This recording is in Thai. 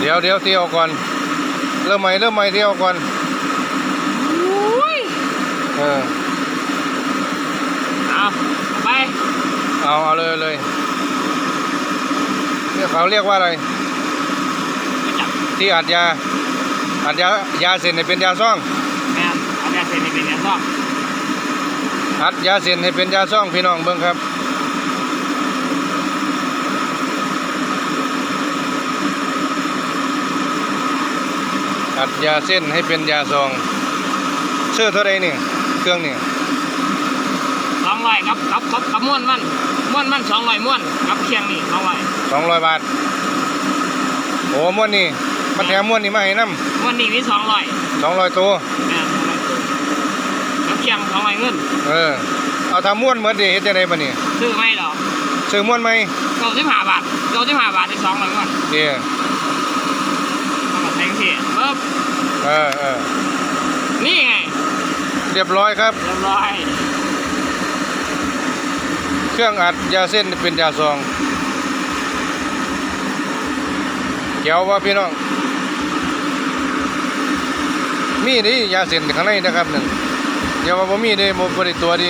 เดี๋ยวเดี๋ยวเที่ยวก่อน เริ่มใหม่เริ่มใหม่เที่ยวก่อนอุ้ยเออเอาไปเอาเอาเลยเอาเลยเนี่ยเขาเรียกว่าอะไรไปจับที่อัดยาอัดยายาเส้นให้เป็นยาซ่องแม่นเอายาเสพติดเป็นยาซ่องอัดยาเส้นให้เป็นยาซ่องพี่น้องเบิ่งครับ อัดยาเส้นให้เป็นยาซองชื่อเท่าไรนี่เครื่องนี่สองร้อยกับกับกับกับม้วนมันม้วนมันสองร้อยม้วนกับเคียงนี่สองร้อยสองร้อยบาทโอ้ม้วนนี่มันแถมม้วนนี่มาให้น้ม้วนนี่มีสองร้อยำสองร้อยตัวแม่นสองร้อยตัวกับเคียงสองร้อยเงินเออเอาทำม้วนเหมือนดิเฮ็ดจังไดบัดนี้ซื้อไม่หรอกซื้อม้วนไหมเก้าสิบห้าบาทเก้าสิบห้าบาทที่สองร้อยม้วนเดี๋ยเอามาแท งที่ปึ๊บเออเออนี่ไง เรียบร้อยครับ เรียบร้อย เครื่องอัดยาเส้นเป็นยาซองเกี่ยวว่าพี่น้อง มีดิยาเส้นข้างในนะครับนั่นเดี๋ยวว่าบ่มีเด้บ่บ่ได้ตัวดิ